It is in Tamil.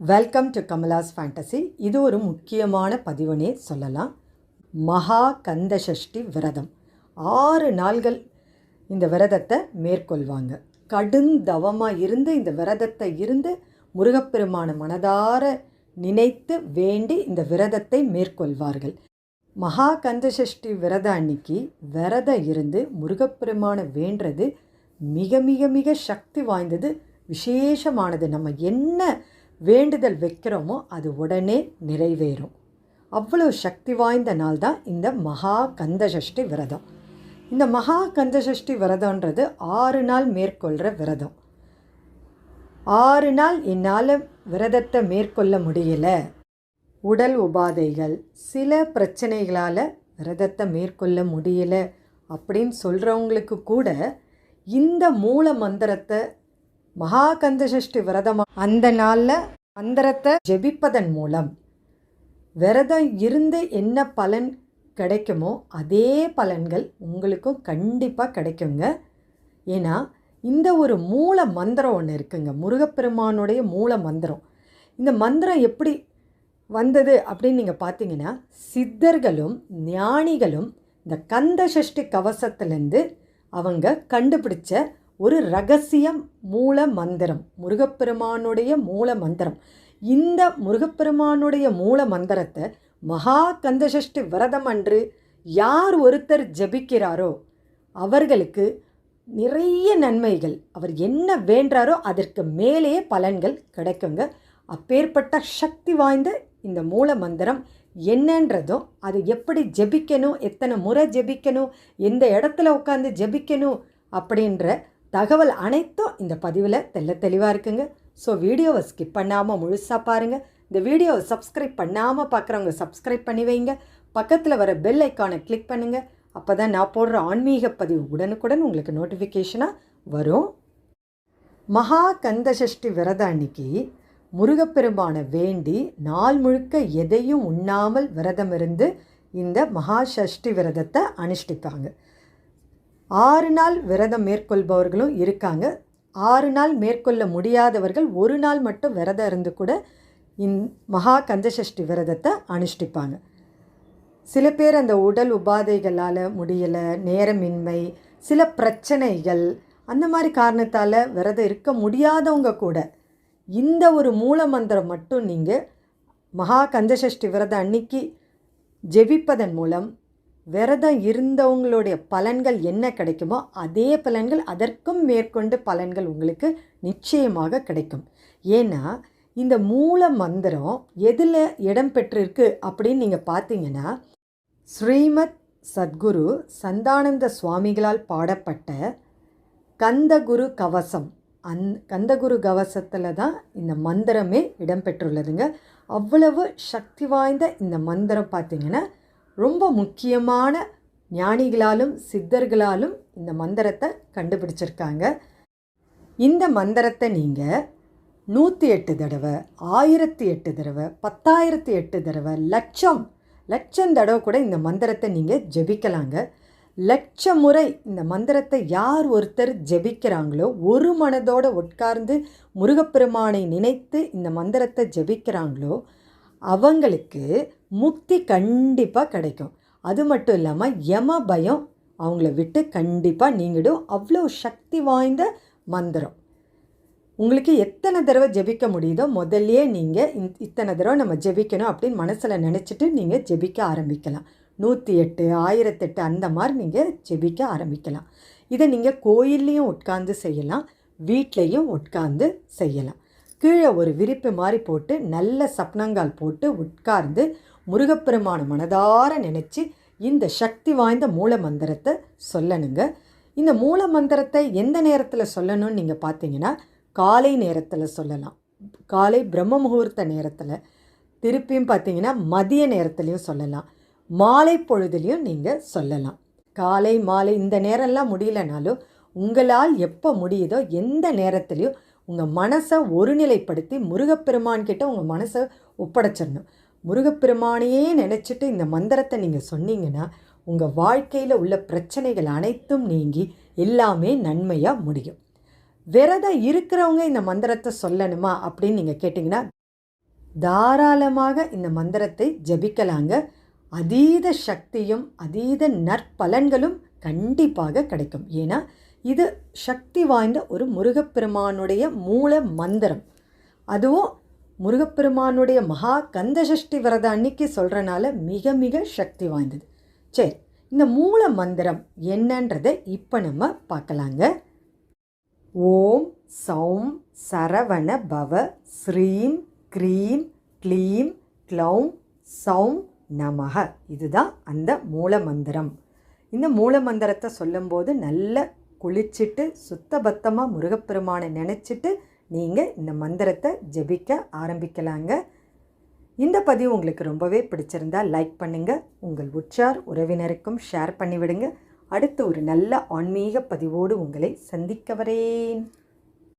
வெல்கம் டு கமலாஸ் ஃபேண்டசி இது ஒரு முக்கியமான பதிவுனே சொல்லலாம். மகா கந்த சஷ்டி விரதம். ஆறு நாள்கள் இந்த விரதத்தை மேற்கொள்வாங்க. கடுந்தவமாக இருந்து இந்த விரதத்தை இருந்து முருகப்பெருமான மனதார நினைத்து வேண்டி இந்த விரதத்தை மேற்கொள்வார்கள். மகா கந்தசஷ்டி விரத விரதம் அன்னைக்கு விரதம் இருந்து முருகப்பெருமானை வேண்டுறது மிக மிக மிக சக்தி வாய்ந்தது விசேஷமானது. நம்ம என்ன வேண்டுதல் வைக்கிறோமோ அது உடனே நிறைவேறும். அவ்வளோ சக்தி வாய்ந்த நாள் தான் இந்த மகா கந்தசஷ்டி விரதம். இந்த மகா கந்தசஷ்டி சஷ்டி விரதம்ன்றது ஆறு நாள் மேற்கொள்கிற விரதம். ஆறு நாள் என்னால் விரதத்தை மேற்கொள்ள முடியலை. உடல் உபாதைகள் சில பிரச்சனைகளால் விரதத்தை மேற்கொள்ள முடியல அப்படின்னு சொல்கிறவங்களுக்கு கூட இந்த மூல மந்திரத்தை மகா கந்த சஷ்டி விரதம் அந்த நாளில் மந்திரத்தை ஜெபிப்பதன் மூலம் விரதம் இருந்து என்ன பலன் கிடைக்குமோ அதே பலன்கள் உங்களுக்கும் கண்டிப்பாக கிடைக்குங்க. ஏன்னா இந்த ஒரு மூல மந்திரம் ஒன்று இருக்குங்க. முருகப்பெருமானுடைய மூல மந்திரம். இந்த மந்திரம் எப்படி வந்தது அப்படின்னு நீங்கள் பார்த்தீங்கன்னா சித்தர்களும் ஞானிகளும் இந்த கந்த சஷ்டி கவசத்துலேருந்து அவங்க கண்டுபிடிச்ச ஒரு ரகசிய மூல மந்திரம் முருகப்பெருமானுடைய மூல மந்திரம். இந்த முருகப்பெருமானுடைய மூல மந்திரத்தை மகா கந்தசஷ்டி விரதம் அன்று யார் ஒருத்தர் ஜபிக்கிறாரோ அவர்களுக்கு நிறைய நன்மைகள் அவர் என்ன வேண்டாரோ அதற்கு மேலேயே பலன்கள் கிடைக்குங்க. அப்பேற்பட்ட சக்தி வாய்ந்த இந்த மூல மந்திரம் என்னன்றதும் அது எப்படி ஜெபிக்கணும் எத்தனை முறை ஜெபிக்கணும் எந்த இடத்துல உட்காந்து ஜெபிக்கணும் அப்படின்ற தகவல் அனைத்தும் இந்த பதிவில் தெல்ல தெளிவாக இருக்குங்க. ஸோ வீடியோவை ஸ்கிப் பண்ணாமல் முழுசாக பாருங்கள் இந்த வீடியோவை சப்ஸ்கிரைப் பண்ணாமல் பார்க்குறவங்க சப்ஸ்கிரைப் பண்ணி வைங்க. பக்கத்தில் வர பெல் ஐக்கானை கிளிக் பண்ணுங்கள் அப்போ தான் நான் போடுற ஆன்மீக பதிவு உடனுக்குடன் உங்களுக்கு நோட்டிஃபிகேஷனாக வரும். மகா கந்த சஷ்டி அன்னைக்கு முருகப்பெருமானை வேண்டி நாள் முழுக்க எதையும் உண்ணாமல் விரதம் இருந்து இந்த மகா சஷ்டி விரதத்தை அனுஷ்டிப்பாங்க. ஆறு நாள் விரதம் மேற்கொள்பவர்களும் இருக்காங்க. ஆறு நாள் மேற்கொள்ள முடியாதவர்கள் ஒரு நாள் மட்டும் விரதம் இருந்து கூட இந் மகா கந்தசஷ்டி விரதத்தை அனுஷ்டிப்பாங்க. சில பேர் அந்த உடல் உபாதைகளால் முடியலை நேரமின்மை சில பிரச்சனைகள் அந்த மாதிரி காரணத்தால் விரதம் இருக்க முடியாதவங்க கூட இந்த ஒரு மூல மந்திரம் மட்டும் நீங்கள் மகா கந்தசஷ்டி விரதம் அன்னைக்கு ஜெபிப்பதன் மூலம் விரதம் இருந்தவங்களுடைய பலன்கள் என்ன கிடைக்குமோ அதே பலன்கள் அதற்கும் மேற்கொண்டு பலன்கள் உங்களுக்கு நிச்சயமாக கிடைக்கும். ஏன்னா இந்த மூல மந்திரம் எதில் இடம்பெற்றிருக்கு அப்படின்னு நீங்கள் பார்த்தீங்கன்னா ஸ்ரீமத் சத்குரு சந்தானந்த சுவாமிகளால் பாடப்பட்ட கந்தகுரு கவசம் அந் கந்தகுரு கவசத்தில் தான் இந்த மந்திரமே இடம்பெற்றுள்ளதுங்க. அவ்வளவு சக்தி வாய்ந்த இந்த மந்திரம் பார்த்திங்கன்னா ரொம்ப முக்கியமான ஞானிகளாலும் சித்தர்களாலும் இந்த மந்திரத்தை கண்டுபிடிச்சிருக்காங்க. இந்த மந்திரத்தை நீங்கள் நூற்றி எட்டு தடவை ஆயிரத்தி எட்டு தடவை பத்தாயிரத்தி எட்டு தடவை லட்சம் லட்சம் தடவை கூட இந்த மந்திரத்தை நீங்கள் ஜெபிக்கலாங்க. லட்ச முறை இந்த மந்திரத்தை யார் ஒருத்தர் ஜெபிக்கிறாங்களோ ஒரு மனதோடு உட்கார்ந்து முருகப்பெருமானை நினைத்து இந்த மந்திரத்தை ஜெபிக்கிறாங்களோ அவங்களுக்கு முக்தி கண்டிப்பாக கிடைக்கும். அது மட்டும் இல்லாமல் யம பயம் அவங்கள விட்டு கண்டிப்பாக நீங்கிடும். அவ்வளோ சக்தி வாய்ந்த மந்திரம். உங்களுக்கு எத்தனை தடவை ஜெபிக்க முடியுதோ முதல்லையே நீங்கள் இத்தனை தடவை நம்ம ஜெபிக்கணும் அப்படின்னு மனசில் நினச்சிட்டு நீங்கள் ஜெபிக்க ஆரம்பிக்கலாம். நூற்றி எட்டு ஆயிரத்தெட்டு அந்த மாதிரி நீங்கள் ஜெபிக்க ஆரம்பிக்கலாம். இதை நீங்கள் கோயில்லையும் உட்காந்து செய்யலாம் வீட்லேயும் உட்காந்து செய்யலாம். கீழே ஒரு விரிப்பு மாதிரி போட்டு நல்ல சப்னங்கால் போட்டு உட்கார்ந்து முருகப்பெருமான மனதார நினச்சி இந்த சக்தி வாய்ந்த மூல மந்திரத்தை சொல்லணுங்க. இந்த மூல மந்திரத்தை எந்த நேரத்தில் சொல்லணும்னு நீங்கள் பார்த்தீங்கன்னா காலை நேரத்தில் சொல்லலாம். காலை பிரம்ம முகூர்த்த நேரத்தில். திருப்பியும் பார்த்தீங்கன்னா மதிய நேரத்துலையும் சொல்லலாம். மாலை பொழுதுலையும் நீங்கள் சொல்லலாம். காலை மாலை இந்த நேரம்லாம் முடியலனாலும் உங்களால் எப்போ முடியுதோ எந்த நேரத்துலையும் உங்கள் மனசை ஒருநிலைப்படுத்தி முருகப்பெருமான் கிட்ட உங்கள் மனசை ஒப்படைச்சிடணும். முருகப்பெருமானையே நினச்சிட்டு இந்த மந்திரத்தை நீங்கள் சொன்னீங்கன்னா உங்கள் வாழ்க்கையில் உள்ள பிரச்சனைகள் அனைத்தும் நீங்கி எல்லாமே நன்மையாக முடியும். விரதம் இருக்கிறவங்க இந்த மந்திரத்தை சொல்லணுமா அப்படின்னு நீங்கள் கேட்டிங்கன்னா தாராளமாக இந்த மந்திரத்தை ஜபிக்கலாங்க. அதீத சக்தியும் அதீத நற்பலன்களும் கண்டிப்பாக கிடைக்கும். ஏன்னா இது சக்தி வாய்ந்த ஒரு முருகப்பெருமானுடைய மூல மந்திரம். அதுவும் முருகப்பெருமானுடைய மகா கந்தசஷ்டி விரதம் அன்னைக்கு சொல்கிறனால மிக மிக சக்தி வாய்ந்தது. சரி இந்த மூல மந்திரம் என்னன்றதை இப்போ நம்ம பார்க்கலாங்க. ஓம் சௌம் சரவண பவ ஸ்ரீம் க்ரீம் க்ளீம் க்ளௌம் சௌம் நமக இதுதான் அந்த மூல மந்திரம் இந்த மூல மந்திரத்தை சொல்லும்போது நல்ல குளிச்சுட்டு சுத்தபத்தமாக முருகப்பெருமானை நினச்சிட்டு நீங்கள் இந்த மந்திரத்தை ஜெபிக்க ஆரம்பிக்கலாங்க. இந்த பதிவு உங்களுக்கு ரொம்பவே பிடிச்சிருந்தா லைக் பண்ணுங்கள் உங்கள் உற்றார் உறவினருக்கும் ஷேர் பண்ணிவிடுங்க. அடுத்து ஒரு நல்ல ஆன்மீக பதிவோடு உங்களை சந்திக்க வரேன்.